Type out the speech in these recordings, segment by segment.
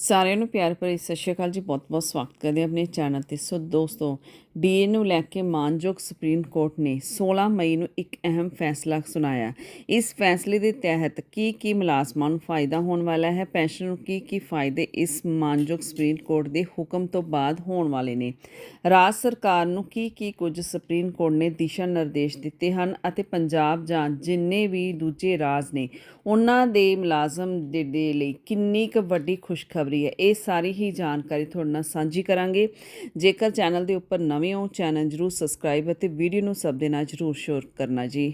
ਸਾਰਿਆਂ ਨੂੰ ਪਿਆਰ ਭਰੀ ਸਤਿ ਸ਼੍ਰੀ ਅਕਾਲ ਜੀ। ਬਹੁਤ-ਬਹੁਤ ਸਵਾਗਤ ਕਰਦੇ ਆਪਣੇ ਚੈਨਲ ਤੇ। ਸੋ ਦੋਸਤੋ ਡੀਏ ਨੂੰ ਲੈ ਕੇ ਮਾਨਯੋਗ ਸੁਪਰੀਮ ਕੋਰਟ ਨੇ 16 ਮਈ ਨੂੰ ਇੱਕ ਅਹਿਮ ਫੈਸਲਾ ਸੁਣਾਇਆ। ਇਸ ਫੈਸਲੇ ਦੇ ਤਹਿਤ ਕੀ ਕੀ ਮੁਲਾਜ਼ਮਾਂ ਨੂੰ ਫਾਇਦਾ ਹੋਣ ਵਾਲਾ ਹੈ? ਪੈਨਸ਼ਨ ਨੂੰ ਕੀ ਕੀ ਫਾਇਦੇ ਇਸ ਮਾਨਯੋਗ ਸੁਪਰੀਮ ਕੋਰਟ ਦੇ ਹੁਕਮ ਤੋਂ ਬਾਅਦ ਹੋਣ ਵਾਲੇ ਨੇ? ਰਾਜ ਸਰਕਾਰ ਨੂੰ ਕੀ ਕੀ ਕੁਝ ਸੁਪਰੀਮ ਕੋਰਟ ਨੇ ਦਿਸ਼ਾ ਨਿਰਦੇਸ਼ ਦਿੱਤੇ ਹਨ ਅਤੇ ਪੰਜਾਬ ਜਾਂ ਜਿੰਨੇ ਵੀ ਦੂਜੇ ਰਾਜ ਨੇ, ਉਹਨਾਂ ਦੇ ਮੁਲਾਜ਼ਮ ਦੇ ਲਈ ਕਿੰਨੀ ਕੁ ਵੱਡੀ ਖੁਸ਼ਖਬਰੀ ਹੈ? ਇਹ ਸਾਰੀ ਹੀ ਜਾਣਕਾਰੀ ਤੁਹਾਡੇ ਨਾਲ ਸਾਂਝੀ ਕਰਾਂਗੇ। ਜੇਕਰ ਚੈਨਲ ਦੇ ਉੱਪਰ ਨਵੇਂ ਹੋ ਚੈਨਲ ਜਰੂਰ ਸਬਸਕ੍ਰਾਈਬ ਅਤੇ ਵੀਡੀਓ ਨੂੰ ਸਭ ਦੇ ਨਾਲ ਜਰੂਰ ਸ਼ੇਅਰ ਕਰਨਾ ਜੀ।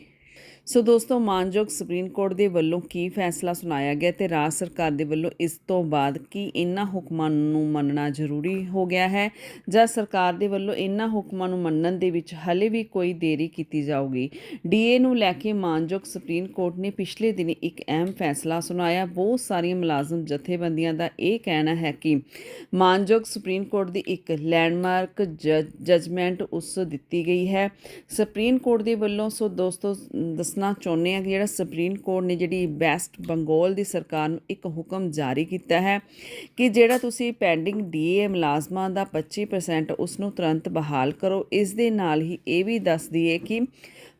ਸੋ ਦੋਸਤੋ, ਮਾਨਯੋਗ ਸੁਪਰੀਮ ਕੋਰਟ ਦੇ ਵੱਲੋਂ ਕੀ ਫੈਸਲਾ ਸੁਣਾਇਆ ਗਿਆ ਤੇ ਰਾਜ ਸਰਕਾਰ ਦੇ ਵੱਲੋਂ ਇਸ ਤੋਂ ਬਾਅਦ ਕੀ ਇਹਨਾਂ ਹੁਕਮਾਂ ਨੂੰ ਮੰਨਣਾ ਜ਼ਰੂਰੀ ਹੋ ਗਿਆ ਹੈ? ਜਾਂ ਸਰਕਾਰ ਦੇ ਵੱਲੋਂ ਇਹਨਾਂ ਹੁਕਮਾਂ ਨੂੰ ਮੰਨਣ ਦੇ ਵਿੱਚ ਹਲੇ ਵੀ ਕੋਈ ਦੇਰੀ ਕੀਤੀ ਜਾਊਗੀ? ਡੀਏ ਨੂੰ ਲੈ ਕੇ ਮਾਨਯੋਗ ਸੁਪਰੀਮ ਕੋਰਟ ਨੇ ਪਿਛਲੇ ਦਿਨੀ ਇੱਕ ਅਹਿਮ ਫੈਸਲਾ ਸੁਣਾਇਆ। ਬਹੁਤ ਸਾਰੀਆਂ ਮੁਲਾਜ਼ਮ ਜਥੇਬੰਦੀਆਂ ਦਾ ਇਹ ਕਹਿਣਾ ਹੈ ਕਿ ਮਾਨਯੋਗ ਸੁਪਰੀਮ ਕੋਰਟ ਦੀ ਇੱਕ ਲੈਂਡਮਾਰਕ ਜਜਮੈਂਟ ਉਸ ਦਿੱਤੀ ਗਈ ਹੈ। ਸੁਪਰੀਮ ਕੋਰਟ ਦੇ ਵੱਲੋਂ ਸੋ ਦੋਸਤੋ ਦੱਸਣਾ ਚਾਹੁੰਦੇ ਹਾਂ ਕਿ ਜਿਹੜਾ ਸੁਪਰੀਮ ਕੋਰਟ ਨੇ ਜਿਹੜੀ ਵੈਸਟ ਬੰਗਾਲ ਦੀ ਸਰਕਾਰ ਨੂੰ ਇੱਕ ਹੁਕਮ ਜਾਰੀ ਕੀਤਾ ਹੈ ਕਿ ਜਿਹੜਾ ਤੁਸੀਂ ਪੈਂਡਿੰਗ ਡੀਏ ਮੁਲਾਜ਼ਮਾਂ ਦਾ 25% ਉਸ ਨੂੰ ਤੁਰੰਤ ਬਹਾਲ ਕਰੋ। ਇਸ ਦੇ ਨਾਲ ਹੀ ਇਹ ਵੀ ਦੱਸ ਦਈਏ ਕਿ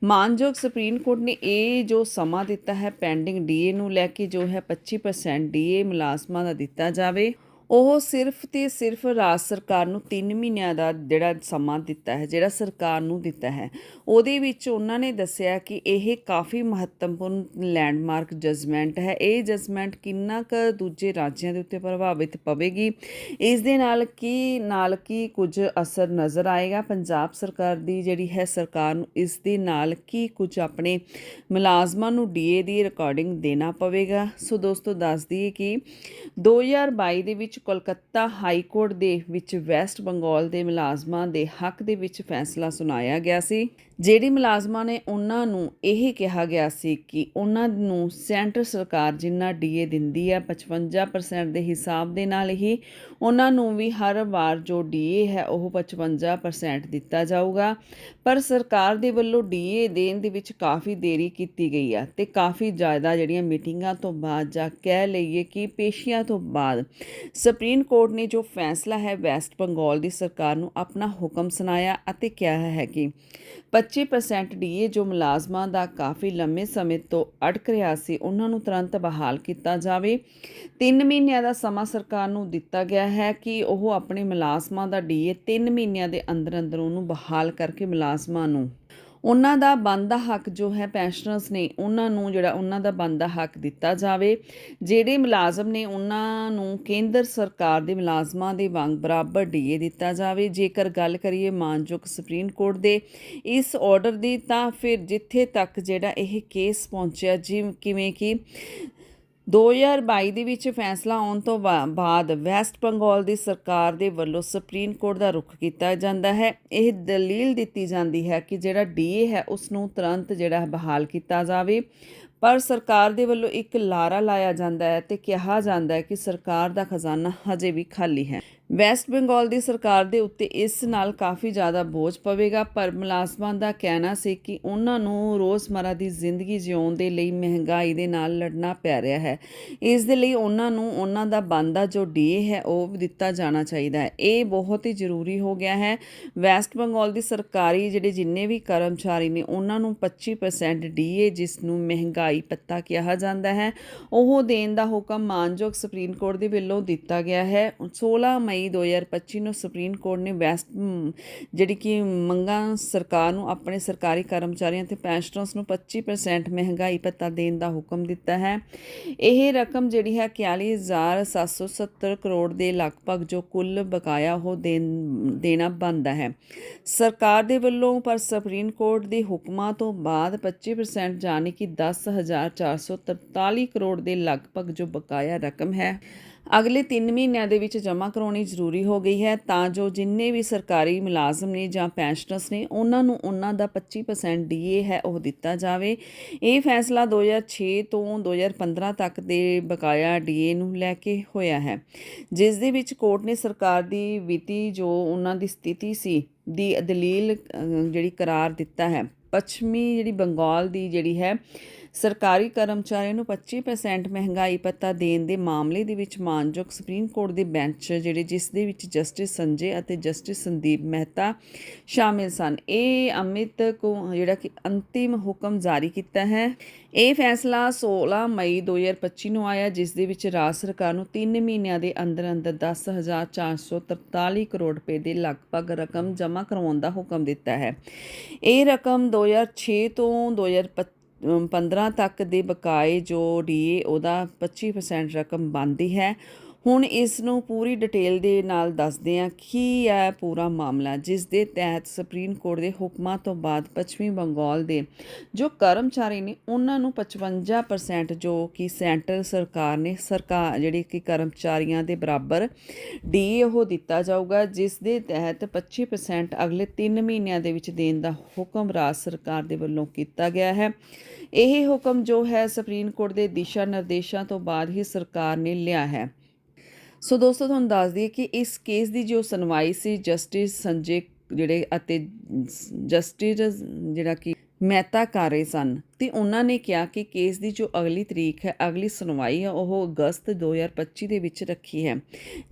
ਮਾਨਯੋਗ ਸੁਪਰੀਮ ਕੋਰਟ ਨੇ ਇਹ ਜੋ ਸਮਾਂ ਦਿੱਤਾ ਹੈ ਪੈਂਡਿੰਗ ਡੀਏ ਨੂੰ ਲੈ ਕੇ ਜੋ ਹੈ 25% ਡੀਏ ਮੁਲਾਜ਼ਮਾਂ ਦਾ ਦਿੱਤਾ ਜਾਵੇ ਉਹ ਸਿਰਫ ਤੇ ਸਿਰਫ ਰਾਜ ਸਰਕਾਰ ਨੂੰ 3 ਮਹੀਨਿਆਂ ਦਾ ਜਿਹੜਾ ਸਮਾਂ ਦਿੱਤਾ ਹੈ, ਜਿਹੜਾ ਸਰਕਾਰ ਨੂੰ ਦਿੱਤਾ ਹੈ, ਉਹਦੇ ਵਿੱਚ ਉਹਨਾਂ ਨੇ ਦੱਸਿਆ ਕਿ ਇਹ ਕਾਫੀ ਮਹੱਤਵਪੂਰਨ ਲੈਂਡਮਾਰਕ ਜਜਮੈਂਟ ਹੈ। ਇਹ ਜਜਮੈਂਟ ਕਿੰਨਾ ਕੁ ਦੂਜੇ ਰਾਜਾਂ ਦੇ ਉੱਤੇ ਪ੍ਰਭਾਵਿਤ ਪਵੇਗੀ? ਇਸ ਦੇ ਨਾਲ ਕੀ ਨਾਲ ਕੀ ਕੁਝ ਅਸਰ ਨਜ਼ਰ ਆਏਗਾ? ਪੰਜਾਬ ਸਰਕਾਰ ਦੀ ਜਿਹੜੀ ਹੈ ਸਰਕਾਰ ਨੂੰ ਇਸ ਦੇ ਨਾਲ ਕੀ ਕੁਝ ਆਪਣੇ ਮੁਲਾਜ਼ਮਾਂ ਨੂੰ ਡੀਏ ਦੀ ਰਿਕਾਰਡਿੰਗ ਦੇਣਾ ਪਵੇਗਾ? ਸੋ ਦੋਸਤੋ, ਦੱਸ ਦਈਏ ਕਿ 2022 ਦੇ ਵਿੱਚ ਕੋਲਕਾਤਾ ਹਾਈ ਕੋਰਟ ਦੇ ਵਿੱਚ ਵੈਸਟ ਬੰਗਾਲ ਦੇ ਮੁਲਾਜ਼ਮਾਂ ਦੇ ਹੱਕ ਦੇ ਵਿੱਚ ਫੈਸਲਾ ਸੁਣਾਇਆ ਗਿਆ ਸੀ। ਜਿਹੜੀ ਮੁਲਾਜ਼ਮਾਂ ਨੇ ਉਹਨਾਂ ਨੂੰ ਇਹ ਕਿਹਾ ਗਿਆ ਸੀ ਕਿ ਉਹਨਾਂ ਨੂੰ ਸੈਂਟਰ ਸਰਕਾਰ ਜਿੰਨਾ ਡੀਏ ਦਿੰਦੀ ਹੈ 55% ਦੇ ਹਿਸਾਬ ਦੇ ਨਾਲ ਹੀ ਉਹਨਾਂ ਨੂੰ ਵੀ ਹਰ ਵਾਰ ਜੋ ਡੀਏ ਹੈ, ਉਹ 55% ਦਿੱਤਾ ਜਾਊਗਾ। ਪਰ ਸਰਕਾਰ ਦੇ ਵੱਲੋਂ ਡੀਏ ਦੇਣ ਦੇ ਵਿੱਚ ਕਾਫੀ ਦੇਰੀ ਕੀਤੀ ਗਈ ਆ ਤੇ ਕਾਫੀ ਜ਼ਿਆਦਾ ਜਿਹੜੀਆਂ ਮੀਟਿੰਗਾਂ ਤੋਂ ਬਾਅਦ ਜਾਂ ਕਹਿ ਲਈਏ ਕਿ ਪੇਸ਼ੀਆਂ ਤੋਂ ਬਾਅਦ ਸੁਪਰੀਮ ਕੋਰਟ ਨੇ ਜੋ ਫੈਸਲਾ ਹੈ, ਵੈਸਟ ਬੰਗਾਲ ਦੀ ਸਰਕਾਰ ਨੂੰ ਆਪਣਾ ਹੁਕਮ ਸੁਣਾਇਆ ਅਤੇ ਕਿਹਾ ਹੈ ਕਿ 25% ਡੀਏ ਜੋ ਮੁਲਾਜ਼ਮਾਂ ਦਾ ਕਾਫੀ ਲੰਮੇ ਸਮੇਂ ਤੋਂ ਅਟਕ ਰਿਹਾ ਸੀ, ਉਹਨਾਂ ਨੂੰ ਤੁਰੰਤ ਬਹਾਲ ਕੀਤਾ ਜਾਵੇ। 3 ਮਹੀਨਿਆਂ ਦਾ ਸਮਾਂ ਸਰਕਾਰ ਨੂੰ ਦਿੱਤਾ ਗਿਆ ਹੈ ਕਿ ਉਹ ਆਪਣੇ ਮੁਲਾਜ਼ਮਾਂ ਦਾ ਡੀਏ 3 ਮਹੀਨਿਆਂ ਦੇ ਅੰਦਰ ਅੰਦਰ ਉਹਨੂੰ ਬਹਾਲ ਕਰਕੇ ਮੁਲਾਜ਼ਮਾਂ ਨੂੰ ਉਹਨਾਂ ਦਾ ਬਣਦਾ ਹੱਕ ਜੋ ਹੈ ਪੈਨਸ਼ਨਰਸ ਨੇ, ਉਹਨਾਂ ਨੂੰ ਜਿਹੜਾ ਉਹਨਾਂ ਦਾ ਬਣਦਾ ਹੱਕ ਦਿੱਤਾ ਜਾਵੇ। ਜਿਹੜੇ ਮੁਲਾਜ਼ਮ ਨੇ, ਉਹਨਾਂ ਨੂੰ ਕੇਂਦਰ ਸਰਕਾਰ ਦੇ ਮੁਲਾਜ਼ਮਾਂ ਦੇ ਵਾਂਗ ਬਰਾਬਰ ਡੀਏ ਦਿੱਤਾ ਜਾਵੇ। ਜੇਕਰ ਗੱਲ ਕਰੀਏ ਮਾਨਯੋਗ ਸੁਪਰੀਮ ਕੋਰਟ ਦੇ ਇਸ ਆਰਡਰ ਦੀ, ਤਾਂ ਫਿਰ ਜਿੱਥੇ ਤੱਕ ਜਿਹੜਾ ਇਹ ਕੇਸ ਪਹੁੰਚਿਆ, ਜਿਵੇਂ, ਕਿਵੇਂ ਕਿ 2022 ਦੇ ਵਿੱਚ ਫੈਸਲਾ ਆਉਣ ਤੋਂ ਬਾਅਦ ਵੈਸਟ ਬੰਗਾਲ ਦੀ ਸਰਕਾਰ ਦੇ ਵੱਲੋਂ ਸੁਪਰੀਮ ਕੋਰਟ ਦਾ ਰੁਖ ਕੀਤਾ ਜਾਂਦਾ ਹੈ। ਇਹ ਦਲੀਲ ਦਿੱਤੀ ਜਾਂਦੀ ਹੈ ਕਿ ਜਿਹੜਾ ਡੀਏ ਹੈ ਉਸ ਨੂੰ ਤੁਰੰਤ ਜਿਹੜਾ ਹੈ ਬਹਾਲ ਕੀਤਾ ਜਾਵੇ। ਪਰ ਸਰਕਾਰ ਦੇ ਵੱਲੋਂ ਇੱਕ ਲਾਰਾ ਲਾਇਆ ਜਾਂਦਾ ਹੈ ਤੇ ਕਿਹਾ ਜਾਂਦਾ ਹੈ ਕਿ ਸਰਕਾਰ ਦਾ ਖਜ਼ਾਨਾ ਹਜੇ ਵੀ ਖਾਲੀ ਹੈ। ਵੈਸਟ ਬੰਗਾਲ ਦੀ ਸਰਕਾਰ ਦੇ ਉੱਤੇ ਇਸ ਨਾਲ ਕਾਫੀ ਜ਼ਿਆਦਾ ਬੋਝ ਪਵੇਗਾ, ਪਰ ਮੁਲਾਜ਼ਮਾਂ ਦਾ ਕਹਿਣਾ ਸੀ ਕਿ ਉਹਨਾਂ ਨੂੰ ਰੋਜ਼ਮਰਾ ਦੀ ਜ਼ਿੰਦਗੀ ਜਿਉਣ ਦੇ ਲਈ ਮਹਿੰਗਾਈ ਦੇ ਨਾਲ ਲੜਨਾ ਪੈ ਰਿਹਾ ਹੈ। ਇਸ ਦੇ ਲਈ ਉਹਨਾਂ ਨੂੰ ਉਹਨਾਂ ਦਾ ਬੰਦਾ ਜੋ ਡੀਏ ਹੈ, ਉਹ ਦਿੱਤਾ ਜਾਣਾ ਚਾਹੀਦਾ ਹੈ। ਇਹ ਬਹੁਤ ਹੀ ਜ਼ਰੂਰੀ ਹੋ ਗਿਆ ਹੈ। ਵੈਸਟ ਬੰਗਾਲ ਦੀ ਸਰਕਾਰੀ ਜਿਹੜੇ ਜਿੰਨੇ ਵੀ ਕਰਮਚਾਰੀ ਨੇ, ਉਹਨਾਂ ਨੂੰ 25% ਡੀਏ, ਜਿਸ ਨੂੰ ਮਹਿੰਗਾਈ ਪੱਤਾ ਕਿਹਾ ਜਾਂਦਾ ਹੈ। ਉਹ ਦੇਣ ਦਾ ਹੁਕਮ ਮਾਨਯੋਗ ਸੁਪਰੀਮ ਕੋਰਟ ਦੇ ਵੱਲੋਂ ਦਿੱਤਾ ਗਿਆ ਹੈ। 16 ਮਈ 2025 ਨੂੰ ਸੁਪਰੀਮ ਕੋਰਟ ਨੇ ਵੈਸਟ ਜਿਹੜੀ ਕਿ ਮੰਗਾਂ ਸਰਕਾਰ ਨੂੰ, ਆਪਣੇ ਸਰਕਾਰੀ ਕਰਮਚਾਰੀਆਂ ਤੇ ਪੈਨਸ਼ਨਰਸ ਨੂੰ 25% ਮਹਿੰਗਾਈ ਭੱਤਾ ਦੇਣ ਦਾ ਹੁਕਮ ਦਿੱਤਾ ਹੈ। ਇਹ ਰਕਮ ਜਿਹੜੀ ਹੈ 41770 ਕਰੋੜ ਦੇ ਲਗਭਗ ਜੋ ਕੁੱਲ ਬਕਾਇਆ ਉਹ ਦੇਣ, ਦੇਣਾ ਬਣਦਾ ਹੈ। ਸਰਕਾਰ ਦੇ ਵੱਲੋਂ, ਪਰ ਸੁਪਰੀਮ ਕੋਰਟ ਦੇ ਹੁਕਮਾਂ ਤੋਂ ਬਾਅਦ 25% ਜਾਨੀ ਕਿ 10443 ਕਰੋੜ ਦੇ ਲਗਭਗ ਜੋ ਬਕਾਇਆ ਰਕਮ ਹੈ, ਅਗਲੇ 3 ਮਹੀਨਿਆਂ ਦੇ ਵਿੱਚ ਜਮ੍ਹਾਂ ਕਰਾਉਣੀ ਜ਼ਰੂਰੀ ਹੋ ਗਈ ਹੈ ਤਾਂ ਜੋ ਜਿੰਨੇ ਵੀ ਸਰਕਾਰੀ ਮੁਲਾਜ਼ਮ ਨੇ ਜਾਂ ਪੈਨਸ਼ਨਰਸ ਨੇ, ਉਹਨਾਂ ਨੂੰ ਉਹਨਾਂ ਦਾ 25% ਡੀਏ ਹੈ ਉਹ ਦਿੱਤਾ ਜਾਵੇ। ਇਹ ਫੈਸਲਾ 2006 ਤੋਂ 2015 ਤੱਕ ਦੇ ਬਕਾਇਆ ਡੀਏ ਨੂੰ ਲੈ ਕੇ ਹੋਇਆ ਹੈ, ਜਿਸ ਦੇ ਵਿੱਚ ਕੋਰਟ ਨੇ ਸਰਕਾਰ ਦੀ ਵਿੱਤੀ ਜੋ ਉਹਨਾਂ ਦੀ ਸਥਿਤੀ ਸੀ, ਦੀ ਦਲੀਲ ਜਿਹੜੀ ਕਰਾਰ ਦਿੱਤਾ ਹੈ। ਪੱਛਮੀ ਜਿਹੜੀ ਬੰਗਾਲ ਦੀ ਜਿਹੜੀ ਹੈ ਸਰਕਾਰੀ ਕਰਮਚਾਰੀਆਂ ਨੂੰ 25% ਮਹਿੰਗਾਈ ਭੱਤਾ ਦੇਣ ਦੇ ਮਾਮਲੇ ਦੇ ਵਿੱਚ ਮਾਨਯੋਗ ਸੁਪਰੀਮ ਕੋਰਟ ਦੇ ਬੈਂਚ ਜਿਹੜੇ ਜਿਸ ਦੇ ਵਿੱਚ ਜਸਟਿਸ ਸੰਜੇ ਅਤੇ ਜਸਟਿਸ ਸੰਦੀਪ ਮਹਿਤਾ ਸ਼ਾਮਿਲ ਸਨ। ਇਹ ਅਮਿਤ ਕੋ ਜਿਹੜਾ ਕਿ ਅੰਤਿਮ ਹੁਕਮ ਜਾਰੀ ਕੀਤਾ ਹੈ। ਇਹ ਫੈਸਲਾ 16 ਮਈ 2025 ਨੂੰ ਆਇਆ, ਜਿਸ ਦੇ ਵਿੱਚ ਰਾਜ ਸਰਕਾਰ ਨੂੰ 3 ਮਹੀਨਿਆਂ ਦੇ ਅੰਦਰ ਅੰਦਰ 10443 ਕਰੋੜ ਰੁਪਏ ਦੇ ਲਗਭਗ ਰਕਮ ਜਮ੍ਹਾਂ ਕਰਵਾਉਣ ਦਾ ਹੁਕਮ ਦਿੱਤਾ ਹੈ। ਇਹ ਰਕਮ 2006 ਤੋਂ 2015 ਤੱਕ ਦੇ ਬਕਾਏ ਜੋ ਡੀਏ ਉਹਦਾ 25% ਰਕਮ ਬਣਦੀ ਹੈ। ਹੁਣ ਇਸ ਨੂੰ ਪੂਰੀ ਡਿਟੇਲ ਦੇ ਨਾਲ ਦੱਸਦੇ ਹਾਂ ਕੀ ਹੈ ਪੂਰਾ ਮਾਮਲਾ, ਜਿਸ ਦੇ ਤਹਿਤ ਸੁਪਰੀਮ ਕੋਰਟ ਦੇ ਹੁਕਮਾਂ ਤੋਂ ਬਾਅਦ ਪੱਛਮੀ ਬੰਗਾਲ ਦੇ ਜੋ ਕਰਮਚਾਰੀ ਨੇ, ਉਹਨਾਂ ਨੂੰ 55% ਜੋ ਕਿ ਸੈਂਟਰ ਸਰਕਾਰ ਨੇ ਸਰਕਾਰ ਜਿਹੜੀ ਕਿ ਕਰਮਚਾਰੀਆਂ ਦੇ ਬਰਾਬਰ ਡੀਏ ਉਹ ਦਿੱਤਾ ਜਾਊਗਾ, ਜਿਸ ਦੇ ਤਹਿਤ 25% ਅਗਲੇ 3 ਮਹੀਨਿਆਂ ਦੇ ਵਿੱਚ ਦੇਣ ਦਾ ਹੁਕਮ ਰਾਜ ਸਰਕਾਰ ਦੇ ਵੱਲੋਂ ਕੀਤਾ ਗਿਆ ਹੈ। ਇਹ ਹੁਕਮ ਜੋ ਹੈ ਸੁਪਰੀਮ ਕੋਰਟ ਦੇ ਦਿਸ਼ਾ ਨਿਰਦੇਸ਼ਾਂ ਤੋਂ ਬਾਅਦ ਹੀ ਸਰਕਾਰ ਨੇ ਲਿਆ ਹੈ। ਸੋ ਦੋਸਤੋ, ਤੁਹਾਨੂੰ ਦੱਸ ਦਈਏ ਕਿ ਇਸ ਕੇਸ ਦੀ ਜੋ ਸੁਣਵਾਈ ਸੀ ਜਸਟਿਸ ਸੰਜੇ ਜਿਹੜੇ ਅਤੇ ਜਸਟਿਸ ਜਿਹੜਾ ਕਿ ਮਹਿਤਾ ਕਰ ਰਹੇ ਸਨ, ਤੇ ਉਹਨਾਂ ਨੇ ਕਿਹਾ ਕਿ ਕੇਸ ਦੀ ਜੋ ਅਗਲੀ ਤਰੀਕ ਹੈ, ਅਗਲੀ ਸੁਣਵਾਈ ਹੈ, ਉਹ ਅਗਸਤ 2025 ਦੇ ਵਿੱਚ ਰੱਖੀ ਹੈ।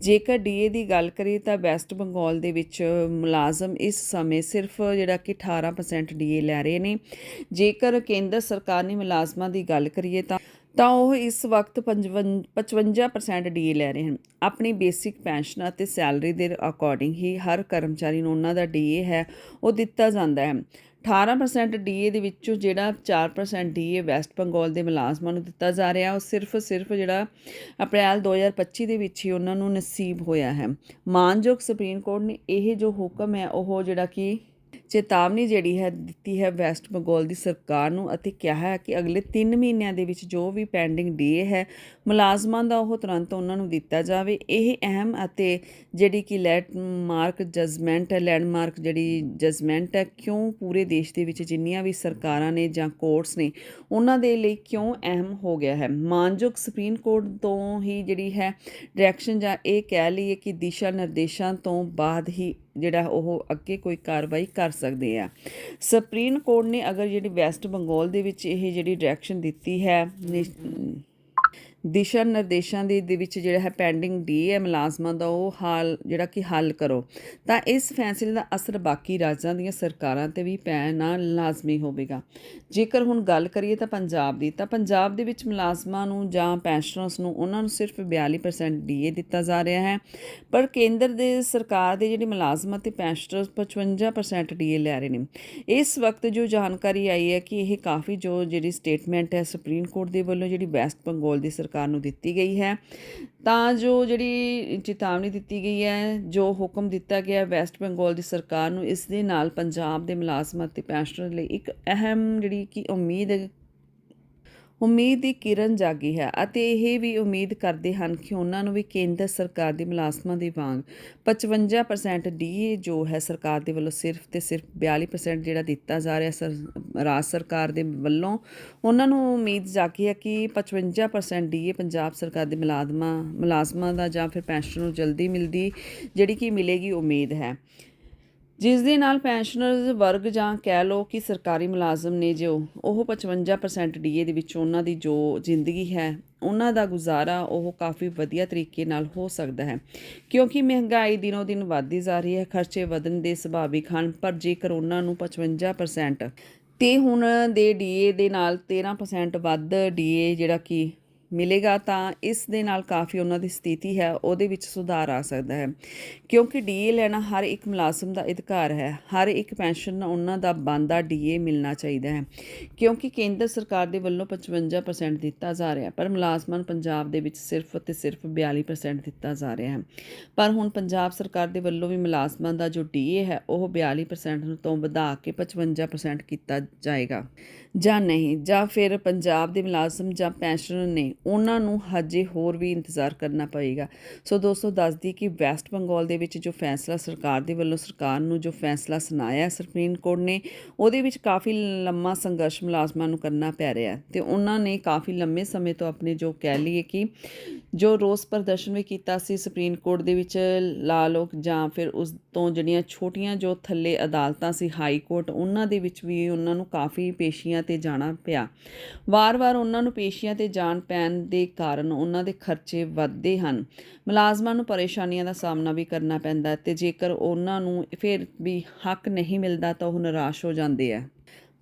ਜੇਕਰ ਡੀਏ ਦੀ ਗੱਲ ਕਰੀਏ ਤਾਂ ਵੈਸਟ ਬੰਗਾਲ ਦੇ ਵਿੱਚ ਮੁਲਾਜ਼ਮ ਇਸ ਸਮੇਂ ਸਿਰਫ ਜਿਹੜਾ ਕਿ 18% ਡੀਏ ਲੈ ਰਹੇ ਨੇ। ਜੇਕਰ ਕੇਂਦਰ ਸਰਕਾਰ ਨੇ ਮੁਲਾਜ਼ਮਾਂ ਦੀ ਗੱਲ ਕਰੀਏ ਤਾਂ ਤਾਂ ਉਹ ਇਸ ਵਕਤ 55% ਡੀਏ ਲੈ ਰਹੇ ਹਨ। ਆਪਣੀ ਬੇਸਿਕ ਪੈਨਸ਼ਨ ਅਤੇ ਸੈਲਰੀ ਦੇ ਅਕੋਰਡਿੰਗ ਹੀ ਹਰ ਕਰਮਚਾਰੀ ਨੂੰ ਉਹਨਾਂ ਦਾ ਡੀਏ ਹੈ, ਉਹ ਦਿੱਤਾ ਜਾਂਦਾ ਹੈ। 18% ਡੀਏ ਦੇ ਵਿੱਚੋਂ ਜਿਹੜਾ 4% ਡੀਏ ਵੈਸਟ ਬੰਗਾਲ ਦੇ ਮੁਲਾਜ਼ਮਾਂ ਨੂੰ ਦਿੱਤਾ ਜਾ ਰਿਹਾ, ਉਹ ਸਿਰਫ ਸਿਰਫ ਜਿਹੜਾ ਅਪ੍ਰੈਲ 2025 ਦੇ ਵਿੱਚ ਹੀ ਉਹਨਾਂ ਨੂੰ ਨਸੀਬ ਹੋਇਆ ਹੈ। ਮਾਨਯੋਗ ਸੁਪਰੀਮ ਕੋਰਟ ਨੇ ਇਹ ਜੋ ਹੁਕਮ ਹੈ, ਉਹ ਜਿਹੜਾ ਕਿ ਚੇਤਾਵਨੀ ਜਿਹੜੀ ਹੈ ਦਿੱਤੀ ਹੈ ਵੈਸਟ ਬੰਗਾਲ ਦੀ ਸਰਕਾਰ ਨੂੰ ਅਤੇ ਕਿਹਾ ਹੈ ਕਿ ਅਗਲੇ 3 ਮਹੀਨਿਆਂ ਦੇ ਵਿੱਚ ਜੋ ਵੀ ਪੈਂਡਿੰਗ ਡੀਏ ਹੈ, ਮੁਲਾਜ਼ਮਾਂ ਦਾ ਉਹ ਤੁਰੰਤ ਉਹਨਾਂ ਨੂੰ ਦਿੱਤਾ ਜਾਵੇ। ਇਹ ਅਹਿਮ ਅਤੇ ਜਿਹੜੀ ਕਿ ਲੈਂਡਮਾਰਕ ਜਜਮੈਂਟ ਹੈ ਲੈਂਡਮਾਰਕ ਜਿਹੜੀ ਜਜਮੈਂਟ ਹੈ, ਕਿਉਂ ਪੂਰੇ ਦੇਸ਼ ਦੇ ਵਿੱਚ ਜਿੰਨੀਆਂ ਵੀ ਸਰਕਾਰਾਂ ਨੇ ਜਾਂ ਕੋਰਟਸ ਨੇ, ਉਹਨਾਂ ਦੇ ਲਈ ਕਿਉਂ ਅਹਿਮ ਹੋ ਗਿਆ ਹੈ? ਮਾਨਯੋਗ ਸੁਪਰੀਮ ਕੋਰਟ ਤੋਂ ਹੀ ਜਿਹੜੀ ਹੈ ਡਾਇਰੈਕਸ਼ਨ ਜਾਂ ਇਹ ਕਹਿ ਲਈਏ ਕਿ ਦਿਸ਼ਾ ਨਿਰਦੇਸ਼ਾਂ ਤੋਂ ਬਾਅਦ ਹੀ ਜਿਹੜਾ ਉਹ ਅੱਗੇ ਕੋਈ ਕਾਰਵਾਈ ਕਰ ਸਕਦੇ ਆ। ਸੁਪਰੀਮ ਕੋਰਟ ਨੇ ਅਗਰ ਜਿਹੜੀ ਵੈਸਟ ਬੰਗਾਲ ਦੇ ਵਿੱਚ ਇਹ ਜਿਹੜੀ ਡਾਇਰੈਕਸ਼ਨ ਦਿੱਤੀ ਹੈ ਦਿਸ਼ਾ ਨਿਰਦੇਸ਼ਾਂ ਦੇ ਦੇ ਵਿੱਚ ਜਿਹੜਾ ਹੈ ਪੈਂਡਿੰਗ ਡੀ ਹੈ ਮੁਲਾਜ਼ਮਾਂ ਦਾ, ਉਹ ਹਾਲ ਜਿਹੜਾ ਕਿ ਹੱਲ ਕਰੋ। ਤਾਂ ਇਸ ਫੈਸਲੇ ਦਾ ਅਸਰ ਬਾਕੀ ਰਾਜਾਂ ਦੀਆਂ ਸਰਕਾਰਾਂ ਤੇ ਵੀ ਪੈਣਾ ਲਾਜ਼ਮੀ ਹੋਵੇਗਾ। ਜੇਕਰ ਹੁਣ ਗੱਲ ਕਰੀਏ ਤਾਂ ਪੰਜਾਬ ਦੀ, ਤਾਂ ਪੰਜਾਬ ਦੇ ਵਿੱਚ ਮੁਲਾਜ਼ਮਾਂ ਨੂੰ ਜਾਂ ਪੈਨਸ਼ਨਰਸ ਨੂੰ ਉਹਨਾਂ ਨੂੰ ਸਿਰਫ 42% ਡੀਏ ਦਿੱਤਾ ਜਾ ਰਿਹਾ ਹੈ। ਪਰ ਕੇਂਦਰ ਦੇ ਸਰਕਾਰ ਦੇ ਜਿਹੜੀ ਮੁਲਾਜ਼ਮਾਂ ਤੇ ਪੈਨਸ਼ਨਰਸ 55% ਡੀਏ ਲੈ ਰਹੇ ਨੇ। ਇਸ ਵਕਤ ਜੋ ਜਾਣਕਾਰੀ ਆਈ ਹੈ ਕਿ ਇਹ ਕਾਫੀ ਜੋ ਜਿਹੜੀ ਸਟੇਟਮੈਂਟ ਹੈ ਸੁਪਰੀਮ ਕੋਰਟ ਦੇ ਵੱਲੋਂ ਜਿਹੜੀ ਵੈਸਟ ਬੰਗਾਲ ਦੀ ਸਰਕਾਰ ਸਰਕਾਰ ਨੂੰ ਦਿੱਤੀ ਗਈ ਹੈ। ਤਾਂ ਜੋ ਜਿਹੜੀ ਚੇਤਾਵਨੀ ਦਿੱਤੀ ਗਈ ਹੈ, ਜੋ ਹੁਕਮ ਦਿੱਤਾ ਗਿਆ ਵੈਸਟ ਬੰਗਾਲ ਦੀ ਸਰਕਾਰ ਨੂੰ, ਇਸ ਦੇ ਨਾਲ ਪੰਜਾਬ ਦੇ ਮੁਲਾਜ਼ਮਾਂ ਤੇ ਪੈਨਸ਼ਨਰ ਲਈ ਇੱਕ ਅਹਿਮ ਜਿਹੜੀ ਕਿ ਉਮੀਦ ਉਮੀਦ ਦੀ ਕਿਰਨ ਜਾਗੀ ਹੈ ਅਤੇ ਇਹ ਵੀ ਉਮੀਦ ਕਰਦੇ ਹਨ ਕਿ ਉਹਨਾਂ ਨੂੰ ਵੀ ਕੇਂਦਰ ਸਰਕਾਰ ਦੀ ਮੁਲਾਜ਼ਮਾਂ ਦੀ ਵਾਂਗ 55% ਡੀਏ ਜੋ ਹੈ ਸਰਕਾਰ ਦੇ ਵੱਲੋਂ ਸਿਰਫ ਤੇ ਸਿਰਫ 42% ਜਿਹੜਾ ਦਿੱਤਾ ਜਾ ਰਿਹਾ ਸਰ, ਰਾਜ ਸਰਕਾਰ ਦੇ ਵੱਲੋਂ, ਉਹਨਾਂ ਨੂੰ ਉਮੀਦ ਜਾਗੀ ਹੈ ਕਿ 55% ਡੀਏ ਪੰਜਾਬ ਸਰਕਾਰ ਦੇ ਮੁਲਾਜ਼ਮਾਂ ਮੁਲਾਜ਼ਮਾਂ ਦਾ ਜਾਂ ਫਿਰ ਪੈਨਸ਼ਨ ਨੂੰ ਜਲਦੀ ਮਿਲਦੀ, ਜਿਹੜੀ ਕਿ ਮਿਲੇਗੀ ਉਮੀਦ ਹੈ। ਜਿਸ ਦੇ ਨਾਲ ਪੈਨਸ਼ਨਰਜ਼ ਵਰਗ ਜਾਂ ਕਹਿ ਲਓ ਕਿ ਸਰਕਾਰੀ ਮੁਲਾਜ਼ਮ ਨੇ ਜੋ ਉਹ 55% ਡੀਏ ਦੇ ਵਿੱਚ ਉਹਨਾਂ ਦੀ ਜੋ ਜ਼ਿੰਦਗੀ ਹੈ, ਉਹਨਾਂ ਦਾ ਗੁਜ਼ਾਰਾ ਉਹ ਕਾਫੀ ਵਧੀਆ ਤਰੀਕੇ ਨਾਲ ਹੋ ਸਕਦਾ ਹੈ। ਕਿਉਂਕਿ ਮਹਿੰਗਾਈ ਦਿਨੋ ਦਿਨ ਵੱਧਦੀ ਜਾ ਰਹੀ ਹੈ, ਖਰਚੇ ਵਧਣ ਦੇ ਸੁਭਾਵਿਕ ਹਨ, ਪਰ ਜੇਕਰ ਉਹਨਾਂ ਨੂੰ 55% ਤੇ ਹੁਣ ਦੇ ਡੀਏ ਦੇ ਨਾਲ 13% ਵੱਧ ਡੀਏ ਜਿਹੜਾ ਕਿ ਮਿਲੇਗਾ ਤਾਂ ਇਸ ਦੇ ਨਾਲ ਕਾਫੀ ਉਹਨਾਂ ਦੀ ਸਥਿਤੀ ਹੈ, ਉਹਦੇ ਵਿੱਚ ਸੁਧਾਰ ਆ ਸਕਦਾ ਹੈ। ਕਿਉਂਕਿ ਡੀਏ ਲੈਣਾ ਹਰ ਇੱਕ ਮੁਲਾਜ਼ਮ ਦਾ ਅਧਿਕਾਰ ਹੈ, ਹਰ ਇੱਕ ਪੈਨਸ਼ਨ ਉਹਨਾਂ ਦਾ ਬੰਦਾ ਡੀਏ ਮਿਲਣਾ ਚਾਹੀਦਾ ਹੈ। ਕਿਉਂਕਿ ਕੇਂਦਰ ਸਰਕਾਰ ਦੇ ਵੱਲੋਂ 55% ਦਿੱਤਾ ਜਾ ਰਿਹਾ ਪਰ ਮੁਲਾਜ਼ਮਾਂ ਨੂੰ ਪੰਜਾਬ ਦੇ ਵਿੱਚ ਸਿਰਫ ਤੇ ਸਿਰਫ 42% ਦਿੱਤਾ ਜਾ ਰਿਹਾ ਹੈ। ਪਰ ਹੁਣ ਪੰਜਾਬ ਸਰਕਾਰ ਦੇ ਵੱਲੋਂ ਵੀ ਮੁਲਾਜ਼ਮਾਂ ਦਾ ਜੋ ਡੀਏ ਹੈ, ਉਹ 42% ਤੋਂ ਵਧਾ ਕੇ 55% ਕੀਤਾ ਜਾਏਗਾ ਜਾਂ ਨਹੀਂ, ਜਾਂ ਫਿਰ ਪੰਜਾਬ ਦੇ ਮੁਲਾਜ਼ਮ ਜਾਂ ਪੈਨਸ਼ਨਰ ਨੇ ਉਹਨਾਂ ਨੂੰ ਹਜੇ ਹੋਰ ਵੀ ਇੰਤਜ਼ਾਰ ਕਰਨਾ ਪਏਗਾ। ਸੋ ਦੋਸਤੋ, ਦੱਸਦੀ ਕਿ ਵੈਸਟ ਬੰਗਾਲ ਦੇ ਵਿੱਚ ਜੋ ਫੈਸਲਾ ਸਰਕਾਰ ਦੇ ਵੱਲੋਂ ਸਰਕਾਰ ਨੂੰ ਜੋ ਫੈਸਲਾ ਸੁਣਾਇਆ ਸੁਪਰੀਮ ਕੋਰਟ ਨੇ, ਉਹਦੇ ਵਿੱਚ ਕਾਫੀ ਲੰਮਾ ਸੰਘਰਸ਼ ਮੁਲਾਜ਼ਮਾਂ ਨੂੰ ਕਰਨਾ ਪੈ ਰਿਹਾ ਹੈ ਤੇ ਉਹਨਾਂ ਨੇ ਕਾਫੀ ਲੰਮੇ ਸਮੇਂ ਤੋਂ ਆਪਣੇ ਜੋ ਕਹਿ ਲਈਏ ਕਿ ਜੋ ਰੋਸ ਪ੍ਰਦਰਸ਼ਨ ਵੀ ਕੀਤਾ ਸੀ ਸੁਪਰੀਮ ਕੋਰਟ ਦੇ ਵਿੱਚ ਲਾ ਲਓ ਜਾਂ ਫਿਰ ਉਸ ਤੋਂ ਜਿਹੜੀਆਂ ਛੋਟੀਆਂ ਜੋ ਥੱਲੇ ਅਦਾਲਤਾਂ ਸੀ ਹਾਈ ਕੋਰਟ, ਉਹਨਾਂ ਦੇ ਵਿੱਚ ਵੀ ਉਹਨਾਂ ਨੂੰ ਕਾਫੀ ਪੇਸ਼ੀਆਂ ਤੇ ਜਾਣਾ ਪਿਆ। ਵਾਰ-ਵਾਰ ਉਹਨਾਂ ਨੂੰ ਪੇਸ਼ੀਆਂ ਤੇ ਜਾਣ ਪੈਣ ਦੇ ਕਾਰਨ ਉਹਨਾਂ ਦੇ ਖਰਚੇ ਵੱਧਦੇ ਹਨ। ਮੁਲਾਜ਼ਮਾਂ ਨੂੰ ਪਰੇਸ਼ਾਨੀਆਂ ਦਾ ਸਾਹਮਣਾ ਵੀ ਕਰਨਾ ਪੈਂਦਾ ਹੈ ਤੇ ਜੇਕਰ ਉਹਨਾਂ ਨੂੰ ਫਿਰ ਵੀ ਹੱਕ ਨਹੀਂ ਮਿਲਦਾ ਤਾਂ ਉਹ ਨਿਰਾਸ਼ ਹੋ ਜਾਂਦੇ ਆ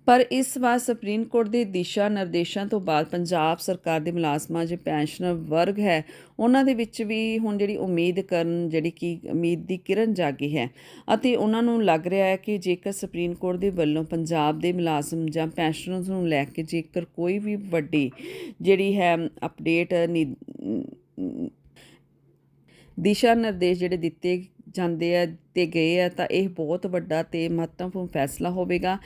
ਪਰ ਇਸ ਵਾਰ ਸੁਪਰੀਮ ਕੋਰਟ ਦੇ ਦਿਸ਼ਾ ਨਿਰਦੇਸ਼ਾਂ ਤੋਂ ਬਾਅਦ ਪੰਜਾਬ ਸਰਕਾਰ ਦੇ ਮੁਲਾਜ਼ਮਾਂ, ਜੇ ਪੈਨਸ਼ਨਰ ਵਰਗ ਹੈ, ਉਹਨਾਂ ਦੇ ਵਿੱਚ ਵੀ ਹੁਣ ਜਿਹੜੀ ਉਮੀਦ ਕਰਨ, ਜਿਹੜੀ ਕਿ ਉਮੀਦ ਦੀ ਕਿਰਨ ਜਾਗੀ ਹੈ। ਅਤੇ ਉਹਨਾਂ ਨੂੰ ਲੱਗ ਰਿਹਾ ਹੈ ਕਿ ਜੇਕਰ ਸੁਪਰੀਮ ਕੋਰਟ ਦੇ ਵੱਲੋਂ ਪੰਜਾਬ ਦੇ ਮੁਲਾਜ਼ਮ ਜਾਂ ਪੈਨਸ਼ਨਰਸ ਨੂੰ ਲੈ ਕੇ ਜੇਕਰ ਕੋਈ ਵੀ ਵੱਡੀ ਜਿਹੜੀ ਹੈ ਅਪਡੇਟ ਦਿਸ਼ਾ ਨਿਰਦੇਸ਼ ਜਿਹੜੇ ਦਿੱਤੇ ਜਾਂਦੇ ਆ ਤੇ ਗਏ ਆ ਤਾਂ ਇਹ ਬਹੁਤ ਵੱਡਾ ਤੇ ਮਹੱਤਵਪੂਰਨ ਫੈਸਲਾ ਹੋਵੇਗਾ।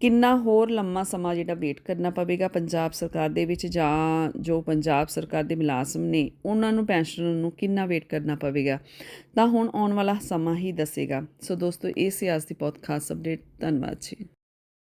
ਕਿੰਨਾ ਹੋਰ ਲੰਮਾ ਸਮਾਂ ਜਿਹੜਾ ਵੇਟ ਕਰਨਾ ਪਵੇਗਾ ਪੰਜਾਬ ਸਰਕਾਰ ਦੇ ਵਿੱਚ ਜਾਂ ਜੋ ਪੰਜਾਬ ਸਰਕਾਰ ਦੇ ਮੁਲਾਜ਼ਮ ਨੇ ਉਹਨਾਂ ਨੂੰ ਪੈਨਸ਼ਨ ਨੂੰ ਕਿੰਨਾ ਵੇਟ ਕਰਨਾ ਪਵੇਗਾ? ਤਾਂ ਹੁਣ ਆਉਣ ਵਾਲਾ ਸਮਾਂ ਹੀ ਦੱਸੇਗਾ। ਸੋ ਦੋਸਤੋ, ਇਹ ਸੀ ਅੱਜ ਦੀ ਬਹੁਤ ਖਾਸ ਅਪਡੇਟ ਧੰਨਵਾਦ ਜੀ।